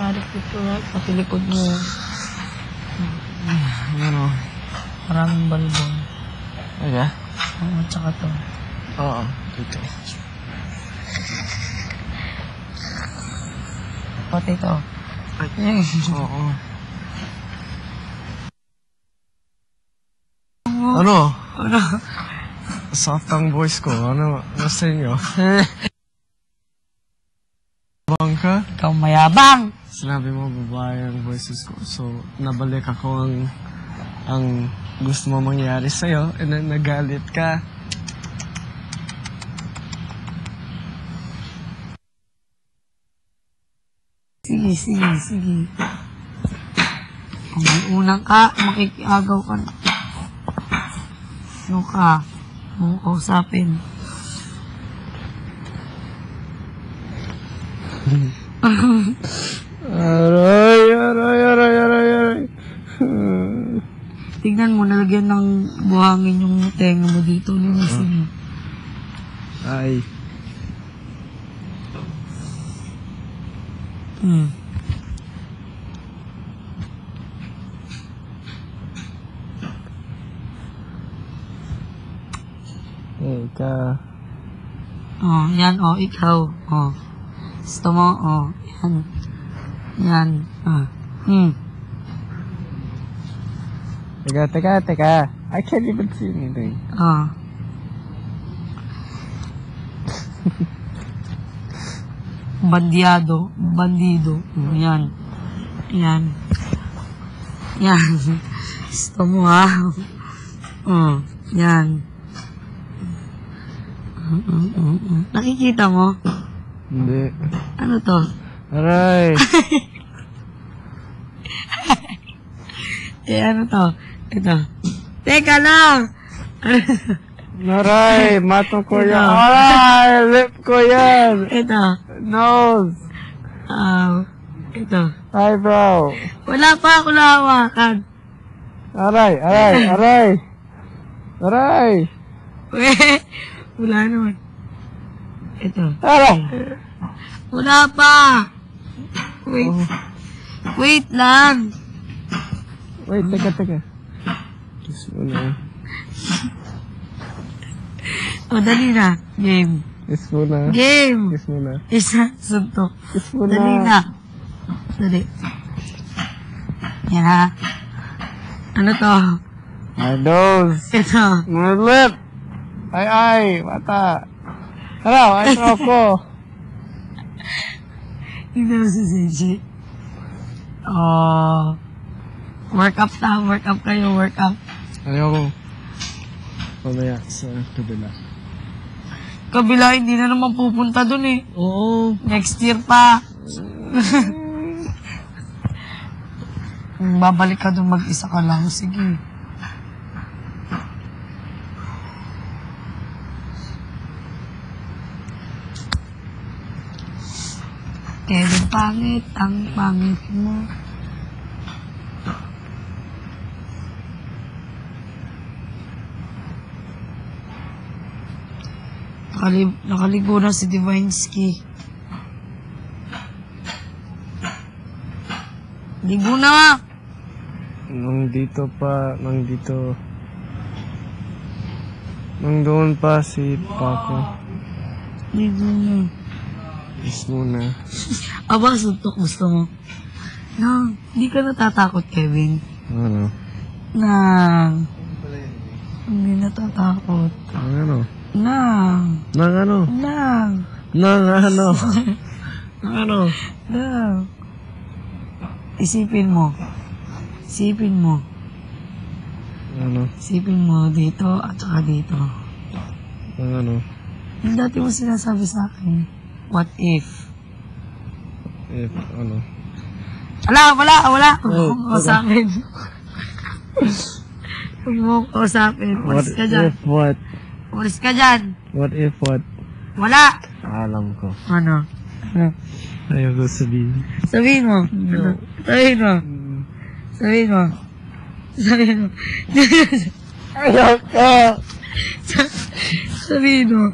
sa likod ko, pati likod mo. Ano? Maraming balbon. Aga? Oo, tsaka to. Oo. Dito. Pati to. Ay. Oo. Ano? Ano? Soft ang voice ko. Ano? Ano sa inyo? Bang ka? Ikaw mayabang! Sinabi mo babae ang voices ko. So, nabalik ako ang ang gusto mo mangyari sa'yo and then nagalit ka. Sige, sige, sige. Kung may unang ka, makikiagaw ka na. Ano ka? Ano kausapin? Aray, aray, aray, aray, aray. Tignan mo, nalagyan ng buhangin yung tenga mo dito. Linisin mo. Ay. Hmm. Eh, ka. Oh, yan, oh, ikaw. Oh. Gusto mo, oh, yan. Yan. Ah. Hmm. Teka, teka, teka. I can't even see anything. Ah. Bandiado, bandido. Yan. Yan. Yan. Gusto mo ha? Oh, yan. Mm, mm, mm, mm. Nakikita mo? Hindi. Ano to? Aray. Eh, ano to? Ito. Teka lang! Aray, mato ko yan. Aray, lip ko yan. Ito. Nose. Ah, ito. Eyebrow. Wala pa ako nahawakan. Aray, aray, aray. Aray. Wala naman. Ito. Aray. Wala pa. Wait. Wait lang. Wait, teka, teka. Kiss mo na. O, dali na. Game. Kiss mo na. Game. Kiss mo na. Isa, suntok. Kiss mo Dali na. na. Dali. Yan ha. Ano to? My nose. Ito. My lip. Ay, ay, mata. Hello, ay ko. Tingnan mo si Senji. Oh. Work up na. Work up kayo. Work up. Ayoko. Mamaya sa kabila. Kabila, hindi na naman pupunta dun eh. Oo. Next year pa. Babalik ka dun mag-isa ka lang. Sige. Kevin, pangit. Ang pangit mo. Nakali- nakaligo na si Divinsky. Ligo na! Nung dito pa, nang dito. Nang doon pa si Paco. Ligo na. Kiss mo na. Aba, suntok gusto mo. No, hindi ka natatakot, Kevin. Ano? Na. Hindi natatakot. Nang ano? Na. Nang ano? Na. Nang ano? Nang ano? Na. Isipin mo. Isipin mo. Ano? Isipin mo dito at saka dito. Nang ano? Yung dati mo sinasabi sa akin, what if? If, ano? Wala, wala, wala. Huwag Oh, mo ko sa akin. Huwag mo ko sa akin. What Umalis ka dyan. if what? Umalis ka dyan. What if what? Wala. Alam ko. Ano? Ano? Ayoko sabihin. Sabihin mo. Ano? Sabihin mo. Sabihin mo. Sabihin mo. Ayoko! Sabihin mo.